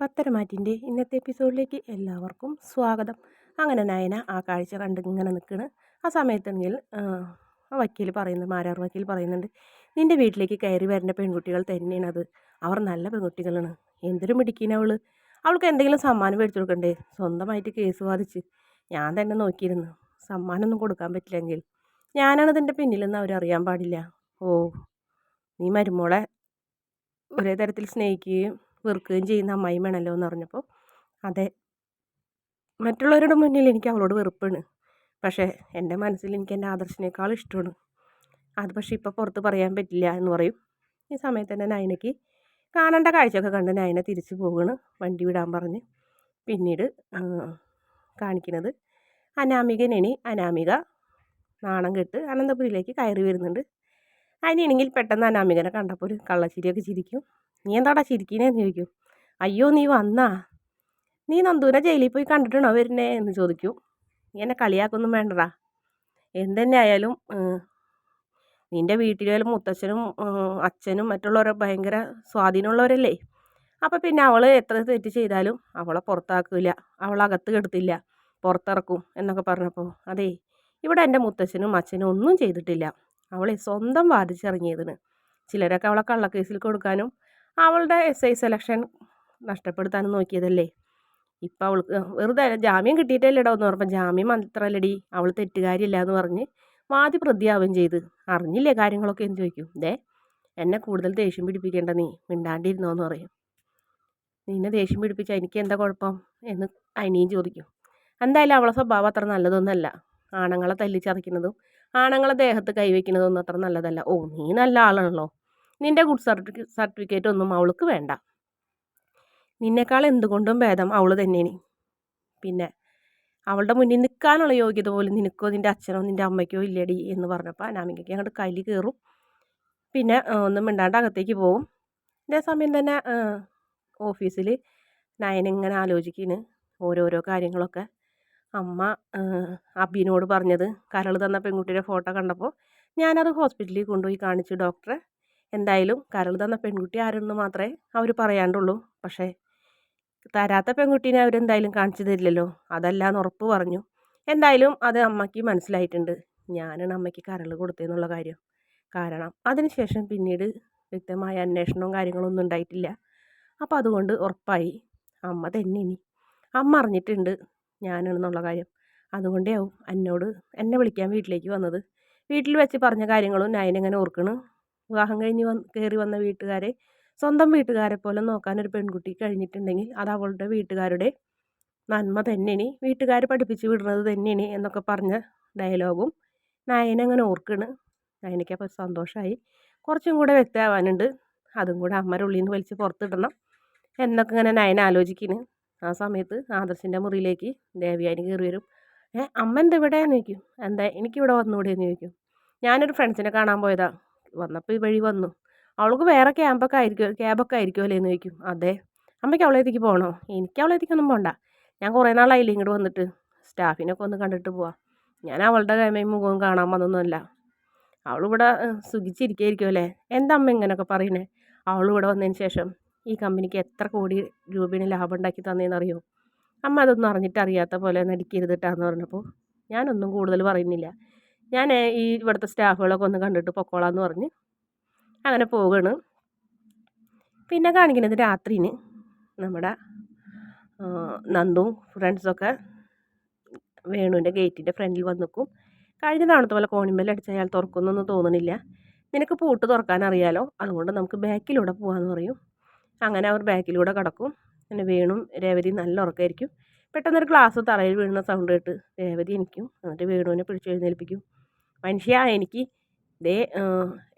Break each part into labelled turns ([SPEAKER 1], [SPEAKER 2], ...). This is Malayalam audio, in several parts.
[SPEAKER 1] പത്തരമാറ്റിന്റെ ഇന്നത്തെ എപ്പിസോഡിലേക്ക് എല്ലാവർക്കും സ്വാഗതം. അങ്ങനെ നയന ആ കാഴ്ച കണ്ട് ഇങ്ങനെ നിൽക്കണ്. ആ സമയത്താണെങ്കിൽ ആ വക്കീൽ പറയുന്നത് മാരാർ വക്കീൽ പറയുന്നുണ്ട് നിന്റെ വീട്ടിലേക്ക് കയറി വരേണ്ട പെൺകുട്ടികൾ തന്നെയാണ് അത്. അവർ നല്ല പെൺകുട്ടികളാണ്. എന്തൊരു മിടിക്കുന്ന അവൾ അവൾക്ക് എന്തെങ്കിലും സമ്മാനം മേടിച്ചു കൊടുക്കണ്ടേ? സ്വന്തമായിട്ട് കേസ് വാദിച്ച്. ഞാൻ തന്നെ നോക്കിയിരുന്നു. സമ്മാനമൊന്നും കൊടുക്കാൻ പറ്റില്ലെങ്കിൽ. ഞാനാണ് ഇതിന്റെ പിന്നിലെന്ന് അവരറിയാൻ പാടില്ല. ഓ നീ മരുമോളെ ഒരേ തരത്തിൽ സ്നേഹിക്കുകയും വെറുക്കുകയും ചെയ്യുന്ന അമ്മായിമ്മയാണല്ലോ എന്ന് പറഞ്ഞപ്പോൾ അതെ. മറ്റുള്ളവരുടെ മുന്നിൽ എനിക്ക് അവളോട് വെറുപ്പാണ്. പക്ഷേ എന്റെ മനസ്സിൽ എനിക്ക് എന്റെ ആദർശിനേക്കാൾ ഇഷ്ടമാണ്. അത് പക്ഷേ ഇപ്പോൾ പുറത്ത് പറയാൻ പറ്റില്ല എന്ന് പറയും. ഈ സമയത്ത് തന്നെ നയനയ്ക്ക് കാണേണ്ട കാഴ്ചയൊക്കെ കണ്ട് നയന തിരിച്ചു പോവുകയാണ് വണ്ടി വിടാൻ പറഞ്ഞ്. പിന്നീട് കാണിക്കുന്നത് അനാമികനെണി അനാമിക നാണം കെട്ട് അനന്തപുരിയിലേക്ക് കയറി വരുന്നുണ്ട്. അതിനാണെങ്കിൽ പെട്ടെന്ന് അനാമികനെ കണ്ടപ്പോൾ ഒരു കള്ളച്ചിരിയൊക്കെ ചിരിക്കും. നീ എന്താടാ ചിരിക്കണേന്ന് ചോദിക്കും. അയ്യോ നീ വന്നാ? നീ നന്ദൂനെ ജയിലിൽ പോയി കണ്ടിട്ടുണ്ടോ വരുന്നേ? എന്ന് ചോദിക്കും. നീ എന്നെ കളിയാക്കൊന്നും വേണ്ടടാ. എന്തെന്നെ ആയാലും നിന്റെ വീട്ടിലായാലും മുത്തച്ഛനും അച്ഛനും മറ്റുള്ളവരെ ഭയങ്കര സ്വാധീനമുള്ളവരല്ലേ? അപ്പോൾ പിന്നെ അവൾ എത്ര തെറ്റ് ചെയ്താലും അവളെ പുറത്താക്കില്ല അവളകത്ത് കെടുത്തില്ല. പുറത്തിറക്കും എന്നൊക്കെ പറഞ്ഞപ്പോൾ അതെ ഇവിടെ എന്റെ മുത്തച്ഛനും അച്ഛനും ഒന്നും ചെയ്തിട്ടില്ല. അവളെ സ്വന്തം വാദിച്ചിറങ്ങിയതിന് ചിലരൊക്കെ അവളെ കള്ളക്കേസിൽ കൊടുക്കാനും അവളുടെ എസ് ഐ സെലക്ഷൻ നഷ്ടപ്പെടുത്താനും നോക്കിയതല്ലേ. ഇപ്പം അവൾക്ക് വെറുതെ ജാമ്യം കിട്ടിയിട്ടല്ലേടോ എന്ന് പറഞ്ഞപ്പോൾ ജാമ്യം മാത്രമല്ലടി അവൾ തെറ്റുകാരില്ല എന്ന് പറഞ്ഞ് വാദി പ്രതിയാവുകയും ചെയ്ത്. അറിഞ്ഞില്ലേ കാര്യങ്ങളൊക്കെ എന്ന് ചോദിക്കും. ദേ എന്നെ കൂടുതൽ ദേഷ്യം പിടിപ്പിക്കേണ്ട നീ മിണ്ടാണ്ടിരുന്നോ എന്ന് പറയും. നിന്നെ ദേഷ്യം പിടിപ്പിച്ച എനിക്ക് എന്താ കുഴപ്പം എന്ന് അനിയും ചോദിക്കും. എന്തായാലും അവളെ സ്വഭാവം അത്ര നല്ലതൊന്നുമല്ല ആണുങ്ങളെ തല്ലിച്ചതയ്ക്കുന്നതും ആണുങ്ങളെ ദേഹത്ത് കൈവയ്ക്കുന്നതൊന്നും അത്ര നല്ലതല്ല. ഓ നീ നല്ല ആളാണല്ലോ. നിന്റെ ഗുഡ് സർട്ടിഫിക്കറ്റ് ഒന്നും അവൾക്ക് വേണ്ട. നിന്നേക്കാൾ എന്തുകൊണ്ടും ഭേദം അവൾ തന്നെയാണ്. പിന്നെ അവളുടെ മുന്നിൽ നിൽക്കാനുള്ള യോഗ്യത പോലും നിനക്കോ നിന്റെ അച്ഛനോ നിന്റെ അമ്മയ്ക്കോ ഇല്ലടി എന്ന് പറഞ്ഞപ്പോൾ അനാമികയ്ക്ക് അങ്ങോട്ട് കയ്യിൽ കയറും. പിന്നെ ഒന്നും മിണ്ടാണ്ട് അകത്തേക്ക് പോവും. ഇതേ സമയം തന്നെ ഓഫീസിൽ നയൻ ഇങ്ങനെ ആലോചിക്കുന്നു ഓരോരോ കാര്യങ്ങളൊക്കെ. അമ്മ അബിനോട് പറഞ്ഞത് കരൾ തന്ന പെൺകുട്ടിയുടെ ഫോട്ടോ കണ്ടപ്പോൾ ഞാനത് ഹോസ്പിറ്റലിൽ കൊണ്ടുപോയി കാണിച്ചു ഡോക്ടറെ. എന്തായാലും കരൾ തന്ന പെൺകുട്ടി ആരെന്ന് മാത്രമേ അവർ പറയാണ്ടുള്ളൂ. പക്ഷേ തരാത്ത പെൺകുട്ടീനെ അവരെന്തായാലും കാണിച്ചു തരില്ലല്ലോ. അതല്ലാന്ന് ഉറപ്പ് പറഞ്ഞു. എന്തായാലും അത് അമ്മയ്ക്ക് മനസ്സിലായിട്ടുണ്ട്. ഞാനാണ് അമ്മയ്ക്ക് കരൾ കൊടുത്തതെന്നുള്ള കാര്യം. കാരണം അതിനുശേഷം പിന്നീട് വ്യക്തമായ അന്വേഷണവും കാര്യങ്ങളൊന്നും ഉണ്ടായിട്ടില്ല. അപ്പോൾ അതുകൊണ്ട് ഉറപ്പായി. അമ്മ തന്നെ ഇനി. അമ്മ അറിഞ്ഞിട്ടുണ്ട്. ഞാനാണെന്നുള്ള കാര്യം. അതുകൊണ്ടേ ആവും എന്നോട് എന്നെ വിളിക്കാൻ വീട്ടിലേക്ക് വന്നത്. വീട്ടിൽ വെച്ച് പറഞ്ഞ കാര്യങ്ങളും നയനെങ്ങനെ ഓർക്കണ്? വിവാഹം കഴിഞ്ഞ് വന്ന് കയറി വന്ന വീട്ടുകാരെ സ്വന്തം വീട്ടുകാരെ പോലെ നോക്കാൻ ഒരു പെൺകുട്ടി കഴിഞ്ഞിട്ടുണ്ടെങ്കിൽ അത് അവളുടെ വീട്ടുകാരുടെ നന്മ തന്നെയാണ്. വീട്ടുകാർ പഠിപ്പിച്ച് വിടുന്നത് തന്നെയാണ് എന്നൊക്കെ പറഞ്ഞ ഡയലോഗും നയനങ്ങനെ ഓർക്കണ്? നയനയ്ക്കപ്പോൾ സന്തോഷമായി കുറച്ചും കൂടെ വ്യക്തമാവാനുണ്ട്. അതും കൂടെ അമ്മയുടെ ഉള്ളിൽ നിന്ന് വലിച്ച് പുറത്തിടണം എന്നൊക്കെ ഇങ്ങനെ നയന ആലോചിക്കുന്നു ആ സമയത്ത് ആദർശിന്റെ മുറിയിലേക്ക് ദേവി അതിന് കയറി വരും. ഏ അമ്മ എന്താ ഇവിടെ? എന്ന് ചോദിക്കും. എന്താ എനിക്കിവിടെ വന്നുകൂടെ എന്ന് ചോദിക്കും. ഞാനൊരു ഫ്രണ്ട്സിനെ കാണാൻ പോയതാ. വന്നപ്പോൾ ഈ വഴി വന്നു. അവൾക്ക് വേറെ ക്യാമ്പൊക്കെ ആയിരിക്കും ക്യാബൊക്കെ ആയിരിക്കുമല്ലേ എന്ന് ചോദിക്കും. അതെ. അമ്മയ്ക്ക് അവളേത്തേക്ക് പോകണോ? എനിക്ക് അവളേത്തേക്കൊന്നും പോകണ്ട ഞാൻ കുറേ നാളായില്ലേ ഇങ്ങോട്ട് വന്നിട്ട്. സ്റ്റാഫിനൊക്കെ ഒന്ന് കണ്ടിട്ട് പോവാം. ഞാൻ അവളുടെ കൈമയും മുഖവും കാണാൻ വന്നൊന്നുമല്ല. അവളിവിടെ സുഖിച്ചിരിക്കുകയായിരിക്കും അല്ലേ? എന്താ അമ്മ ഇങ്ങനെയൊക്കെ പറയുന്നത് അവളിവിടെ വന്നതിന് ശേഷം ഈ കമ്പനിക്ക് എത്ര കോടി രൂപയാണ് ലാഭം ഉണ്ടാക്കി തന്നേന്നറിയോ? അമ്മ അതൊന്നും അറിഞ്ഞിട്ട് അറിയാത്ത പോലെ നടിക്കരുത് കേട്ടാന്ന് പറഞ്ഞപ്പോൾ ഞാനൊന്നും കൂടുതൽ പറയുന്നില്ല. ഞാൻ ഈ ഇവിടുത്തെ സ്റ്റാഫുകളൊക്കെ ഒന്ന് കണ്ടിട്ട് പൊക്കോളാന്ന് പറഞ്ഞ് അങ്ങനെ പോവുകയാണ് പിന്നെ കാണിക്കുന്നത് രാത്രിന് നമ്മുടെ നന്ദും ഫ്രണ്ട്സൊക്കെ വേണുവിന്റെ ഗേറ്റിന്റെ ഫ്രണ്ടിൽ വന്ന് നിൽക്കും കഴിഞ്ഞ തവണത്തെ പോലെ കോണിമ്പൽ അടിച്ച് അയാൾ തുറക്കുന്നൊന്നും തോന്നണില്ല. നിനക്ക് പൂട്ട് തുറക്കാൻ അറിയാലോ? അതുകൊണ്ട് നമുക്ക് ബാക്കിലൂടെ പോകാമെന്ന് പറയും. അങ്ങനെ അവർ ബാക്കിലൂടെ കിടക്കും. പിന്നെ വീണും രേവതി നല്ല ഉറക്കമായിരിക്കും പെട്ടെന്നൊരു ഗ്ലാസ് തറയിൽ വീഴുന്ന സൗണ്ട് കേട്ട് രേവതി എനിക്കും എന്നിട്ട് വീണുവിനെ പിടിച്ച് എഴുന്നേൽപ്പിക്കും. മനുഷ്യ എനിക്ക് ദേ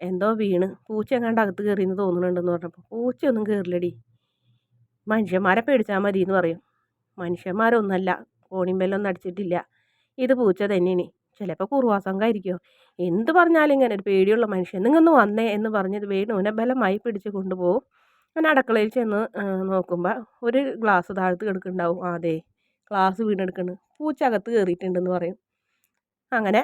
[SPEAKER 1] എന്തോ വീണ്. പൂച്ച എങ്ങാണ്ട് അകത്ത് കയറിയെന്ന് തോന്നുന്നുണ്ടെന്ന് പറഞ്ഞപ്പോൾ പൂച്ചയൊന്നും കയറില്ലടി മനുഷ്യന്മാരെ പേടിച്ചാൽ മതി എന്ന് പറയും. മനുഷ്യന്മാരൊന്നല്ല കോണിമ്പെല്ലൊന്നും അടിച്ചിട്ടില്ല. ഇത് പൂച്ച തന്നെയാണ്. ചിലപ്പോൾ കുറുവാസംഘമായിരിക്കുമോ എന്ത് പറഞ്ഞാലും ഇങ്ങനെ ഒരു പേടിയുള്ള മനുഷ്യൻ നിങ്ങൊന്ന് വന്നേ എന്ന് പറഞ്ഞത് വേണുവിനെ ബലമായി പിടിച്ച് കൊണ്ടുപോകും. ഞാൻ അടുക്കളയിൽ ചെന്ന് നോക്കുമ്പോൾ ഒരു ഗ്ലാസ് താഴത്ത് കിടക്കുന്നുണ്ടാവും. അതെ ഗ്ലാസ് വീണെടുക്കുന്നു പൂച്ച അകത്ത് കയറിയിട്ടുണ്ടെന്ന് പറയും. അങ്ങനെ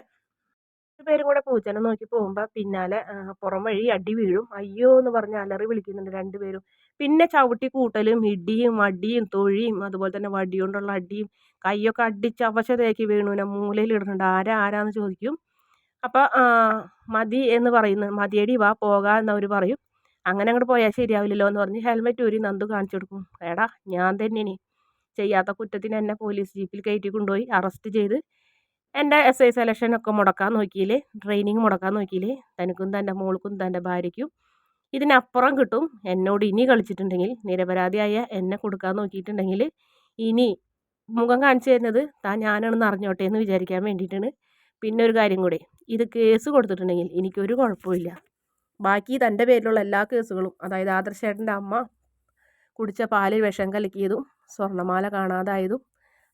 [SPEAKER 1] പേരും കൂടെ പൂച്ചനെ നോക്കി പോകുമ്പോൾ പിന്നാലെ പുറം വഴി അടി വീഴും. അയ്യോ എന്ന് പറഞ്ഞ് അലറി വിളിക്കുന്നുണ്ട് രണ്ടുപേരും. പിന്നെ ചവിട്ടി കൂട്ടലും ഇടിയും അടിയും തൊഴിയും അതുപോലെ തന്നെ വടി കൊണ്ടുള്ള അടിയും കൈയൊക്കെ അടിച്ച് അവശതയാക്കി മൂലയിൽ ഇടുന്നുണ്ട്. ആരാ ആരാന്ന് ചോദിക്കും? അപ്പോൾ മതി എന്ന് പറയുന്നു. മതിയടി വാ പോകാം എന്നവർ പറയും. അങ്ങനെ അങ്ങോട്ട് പോയാൽ ശരിയാവില്ലല്ലോ എന്ന് പറഞ്ഞ് ഹെൽമെറ്റ് ഊരി നന്ദു കാണിച്ചു കൊടുക്കും. എടാ ഞാൻ തന്നെ ചെയ്യാത്ത കുറ്റത്തിന് എന്നെ പോലീസ് ജീപ്പിൽ കയറ്റി കൊണ്ടുപോയി അറസ്റ്റ് ചെയ്ത് എന്റെ എസ് ഐ സെലക്ഷനൊക്കെ മുടക്കാൻ നോക്കിയില്ലേ ട്രെയിനിങ് മുടക്കാൻ നോക്കിയില്ലേ തനിക്കും തന്റെ മോൾക്കും തന്റെ ഭാര്യയ്ക്കും ഇതിനപ്പുറം കിട്ടും. എന്നോട് ഇനി കളിച്ചിട്ടുണ്ടെങ്കിൽ നിരപരാധിയായ എന്നെ കൊടുക്കാൻ നോക്കിയിട്ടുണ്ടെങ്കിൽ ഇനി മുഖം കാണിച്ചു തരുന്നത് താൻ ഞാനാണെന്ന് അറിഞ്ഞോട്ടെ എന്ന് വിചാരിക്കാൻ വേണ്ടിയിട്ടാണ്. പിന്നെ ഒരു കാര്യം കൂടി ഇത് കേസ് കൊടുത്തിട്ടുണ്ടെങ്കിൽ എനിക്കൊരു കുഴപ്പമില്ല ബാക്കി തന്റെ പേരിലുള്ള എല്ലാ കേസുകളും അതായത് ആദർശേട്ടന്റെ അമ്മ കുടിച്ച പാലിൽ വിഷം കലക്കിയതും സ്വർണമാല കാണാതായതും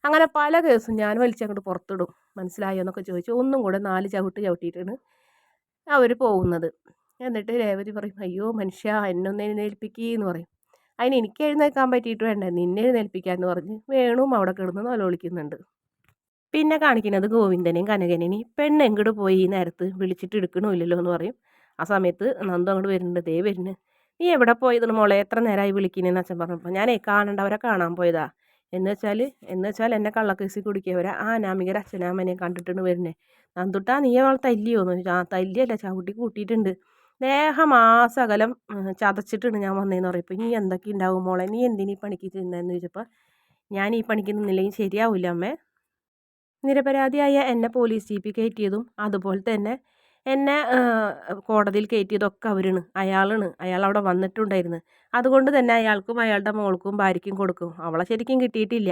[SPEAKER 1] അങ്ങനെ പല കേസും ഞാൻ വലിച്ചങ്ങോട്ട് പുറത്തിടും. മനസ്സിലായോ എന്നൊക്കെ ചോദിച്ചു ഒന്നും കൂടെ നാല് ചവിട്ട് ചവിട്ടിയിട്ടാണ് അവർ പോകുന്നത്. എന്നിട്ട് രേവതി പറയും അയ്യോ മനുഷ്യ എന്നൊന്ന് എഴുന്നേൽപ്പിക്കുകയെന്ന് പറയും. അതിന് എനിക്ക് എഴുന്നേൽക്കാൻ പറ്റിയിട്ട് വേണ്ട? നിന്നെ എഴുന്നേൽപ്പിക്കാമെന്ന് പറഞ്ഞ് വേണും അവിടെ കിടന്ന് നിലവിളിക്കുന്നുണ്ട് പിന്നെ കാണിക്കുന്നത് ഗോവിന്ദനെയും കനകനെയും. പെണ്ണ് എങ്ങോട്ട് പോയി ഈ നേരത്ത്? വിളിച്ചിട്ട് എടുക്കണമില്ലല്ലോ എന്ന് പറയും. ആ സമയത്ത് നന്ദു അങ്ങോട്ട് വരുന്നുണ്ട് ദേ വരുന്നു. നീ എവിടെ പോയതാണ് മോളെ? എത്ര നേരമായി വിളിക്കുന്നതെന്ന് അച്ഛൻ പറഞ്ഞപ്പോൾ ഞാനേ കാണണ്ടവരെ കാണാൻ പോയതാ. എന്ന് വെച്ചാൽ എന്ന് വെച്ചാൽ എന്നെ കള്ളക്കേസി കുടിക്കിയവരെ ആ അനാമികര അച്ഛനാമനെ കണ്ടിട്ടാണ് വരുന്നത് നന്ദുട്ടാ നീ അവൾ തല്ലിയോന്ന് ചോദിച്ചാൽ ആ തല്ലിയല്ല ചവിട്ടി കൂട്ടിയിട്ടുണ്ട്. ദേഹം ആ സകലം ചതച്ചിട്ടാണ് ഞാൻ വന്നതെന്ന് പറയപ്പോൾ നീ എന്തൊക്കെ ഉണ്ടാവും മോളെ? നീ എന്തിനീ പണിക്ക് ചെന്നതെന്ന് ചോദിച്ചപ്പോൾ ഞാൻ ഈ പണിക്ക് നിന്നില്ലെങ്കിൽ ശരിയാവില്ല അമ്മേ. നിരപരാധിയായ എന്നെ പോലീസ് ജീപ്പിൽ കയറ്റിയതും അതുപോലെ തന്നെ എന്നെ കോടതിയിൽ കയറ്റിയതൊക്കെ അവരാണ് അയാളാണ് അയാൾ അവിടെ വന്നിട്ടുണ്ടായിരുന്നു. അതുകൊണ്ട് തന്നെ അയാൾക്കും അയാളുടെ മോൾക്കും ഭാര്യയ്ക്കും കൊടുക്കും. അവളെ ശരിക്കും കിട്ടിയിട്ടില്ല.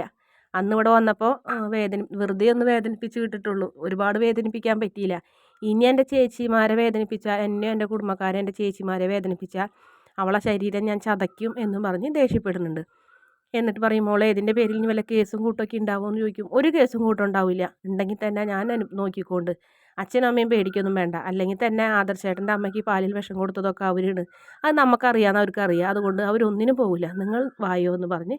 [SPEAKER 1] അന്ന് ഇവിടെ വന്നപ്പോൾ വേദന വെറുതെ ഒന്ന് വേദനിപ്പിച്ച് വിട്ടിട്ടുള്ളൂ. ഒരുപാട് വേദനിപ്പിക്കാൻ പറ്റിയില്ല. ഇനി എന്റെ ചേച്ചിമാരെ വേദനിപ്പിച്ചാൽ എന്നെ എന്റെ കുടുംബക്കാരെ എന്റെ ചേച്ചിമാരെ വേദനിപ്പിച്ചാൽ അവളെ ശരീരം ഞാൻ ചതയ്ക്കും എന്നും പറഞ്ഞ് ദേഷ്യപ്പെടുന്നുണ്ട്. എന്നിട്ട് പറയും മോളെ ഇതിന്റെ പേരിൽ ഇനി വല്ല കേസും കൂട്ടൊക്കെ ഉണ്ടാവുമോ എന്ന് ചോദിക്കും. ഒരു കേസും കൂട്ടം ഉണ്ടാവില്ല ഉണ്ടെങ്കിൽ തന്നെ ഞാൻ നോക്കിക്കൊണ്ട്. അച്ഛനും അമ്മയും പേടിക്കൊന്നും വേണ്ട. അല്ലെങ്കിൽ തന്നെ ആദർശേട്ടന്റെ അമ്മയ്ക്ക് പാലിൽ വിഷം കൊടുത്തതൊക്കെ അവരാണ് അത് നമുക്കറിയാമെന്ന് അവർക്കറിയാം അതുകൊണ്ട് അവരൊന്നിനും പോകില്ല നിങ്ങൾ വായോ എന്ന് പറഞ്ഞ്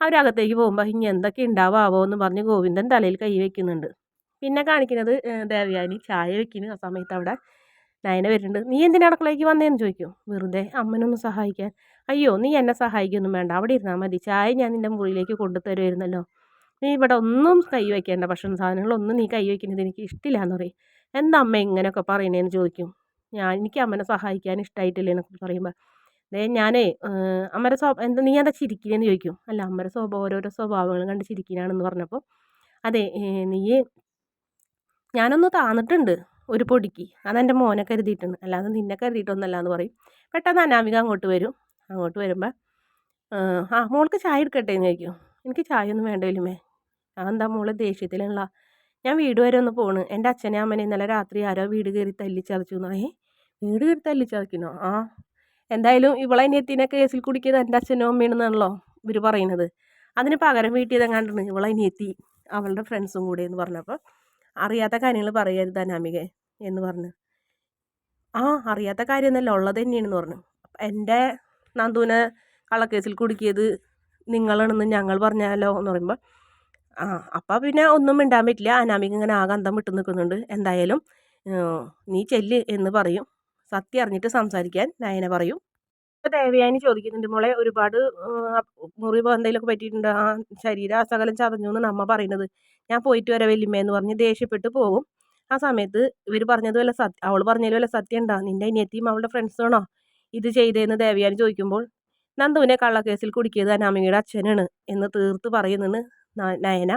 [SPEAKER 1] അവരകത്തേക്ക് പോകുമ്പോൾ ഇനി എന്തൊക്കെ ഉണ്ടാവാവോ എന്ന് പറഞ്ഞ് ഗോവിന്ദൻ തലയിൽ കൈ വയ്ക്കുന്നുണ്ട് പിന്നെ കാണിക്കുന്നത് ദേവയാനി ചായ വെക്കുന്നു ആ സമയത്ത് അവിടെ നയന വരുന്നുണ്ട്. നീ എന്തിനാ അടുക്കളയ്ക്ക് വന്നേന്ന്? ചോദിക്കും. വെറുതെ അമ്മനൊന്ന് സഹായിക്കാൻ. അയ്യോ നീ എന്നെ സഹായിക്കൊന്നും വേണ്ട. അവിടെ ഇരുന്നാൽ മതി. ചായ ഞാൻ നിന്റെ മുറിയിലേക്ക് കൊണ്ടുതരുമായിരുന്നല്ലോ നീ ഇവിടെ ഒന്നും കൈ വയ്ക്കേണ്ട. ഭക്ഷണ സാധനങ്ങളൊന്നും നീ കൈ വയ്ക്കുന്നത് എനിക്ക് ഇഷ്ടമില്ല എന്ന് പറയും. എന്താ അമ്മ ഇങ്ങനെയൊക്കെ പറയണേന്ന് ചോദിക്കും. ഞാൻ എനിക്ക് അമ്മനെ സഹായിക്കാൻ ഇഷ്ടമായിട്ടില്ല എന്നൊക്കെ പറയുമ്പോൾ അതേ ഞാനേ അമ്മയുടെ സ്വഭാവം എന്താ നീ എന്താ ചിരിക്കുന്നതെന്ന് ചോദിക്കും. അല്ല അമ്മയുടെ സ്വഭാവം ഓരോരോ സ്വഭാവങ്ങളും കണ്ട് ചിരിക്കാനാണെന്ന് പറഞ്ഞപ്പോൾ അതെ നീ ഞാനൊന്ന് താന്നിട്ടുണ്ട്. ഒരു പൊടിക്ക്. അതെന്റെ മോനെ കരുതിയിട്ടുണ്ട്. അല്ലാതെ നിന്നെ കരുതിയിട്ടൊന്നല്ല എന്ന് പറയും. പെട്ടെന്ന് അനാമിക അങ്ങോട്ട് വരും. അങ്ങോട്ട് വരുമ്പോൾ ആ മോൾക്ക് ചായ എടുക്കട്ടെ എന്ന് ചോദിക്കും. എനിക്ക് ചായ ഒന്നും വേണ്ട വലുമേ ഞാൻ എന്താ മോൾ ദേഷ്യത്തിലുള്ള ഞാൻ വീട് വരെ ഒന്ന് പോണ്. എന്റെ അച്ഛനെ അമ്മനെ ഇന്നലെ രാത്രി ആരോ വീട് കയറി തല്ലിച്ചതച്ചു എന്നാ ഏ വീട് കയറി തല്ലിച്ചതക്കിനോ ആ എന്തായാലും ഇവളെ അനിയത്തിനെ കേസിൽ കുടിക്കിയത് എന്റെ അച്ഛനും അമ്മയാണെന്നാണല്ലോ ഇവർ പറയുന്നത്. അതിന് പകരം വീട്ടിൽ ഇതെങ്ങാണ്ടാണ് ഇവളെ അനിയത്തി അവളുടെ ഫ്രണ്ട്സും കൂടെ എന്ന് പറഞ്ഞപ്പോൾ അറിയാത്ത കാര്യങ്ങൾ പറയരുത് അനാമിക എന്ന് പറഞ്ഞു. ആ അറിയാത്ത കാര്യം എന്നല്ല ഉള്ളത് തന്നെയാണെന്ന് പറഞ്ഞു. എന്റെ നന്ദുവിനെ കള്ളക്കേസിൽ കുടുക്കിയത് നിങ്ങളാണെന്ന് ഞങ്ങൾ പറഞ്ഞാലോ എന്ന് പറയുമ്പോൾ ആ അപ്പം പിന്നെ ഒന്നും മിണ്ടാൻ പറ്റില്ല. അനാമിക ഇങ്ങനെ ആകെ അന്തം വിട്ടു നിൽക്കുന്നുണ്ട്. എന്തായാലും നീ ചെല്ല് എന്ന് പറയും. സത്യം അറിഞ്ഞിട്ട് സംസാരിക്കാൻ നയന പറയും. ദേവയാനി ചോദിക്കുന്നുണ്ട് മോളെ ഒരുപാട് മുറിവ് എന്തെങ്കിലുമൊക്കെ പറ്റിയിട്ടുണ്ട്? ആ ശരീരം അസകലം ചതഞ്ഞു എന്ന് അമ്മ പറയുന്നത്. ഞാൻ പോയിട്ട് വരാം എന്ന് പറഞ്ഞ് ദേഷ്യപ്പെട്ട് പോകും. ആ സമയത്ത് ഇവർ പറഞ്ഞത് വല്ല സത്യം അവൾ പറഞ്ഞതിൽ വല്ല സത്യം ഉണ്ടോ? നിന്റെ അനിയത്തിയും അവളുടെ ഫ്രണ്ട്സാണോ ഇത് ചെയ്തതെന്ന്? ദേവയാനി ചോദിക്കുമ്പോൾ നന്ദുവിനെ കള്ളക്കേസിൽ കുടിക്കിയത് അനാമികയുടെ അച്ഛനാണ് എന്ന് തീർത്ത് പറയുന്നെന്ന് നയന.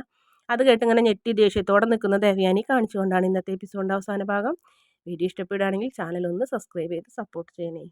[SPEAKER 1] അത് കേട്ട് ഇങ്ങനെ ഞെട്ടി ദേഷ്യത്തോടെ നിൽക്കുന്ന ദേവയാനി കാണിച്ചുകൊണ്ടാണ് ഇന്നത്തെ എപ്പിസോഡിന്റെ അവസാന ഭാഗം. വീഡിയോ ഇഷ്ടപ്പെടുകയാണെങ്കിൽ ചാനൽ ഒന്ന് സബ്സ്ക്രൈബ് ചെയ്ത് സപ്പോർട്ട് ചെയ്യണേ.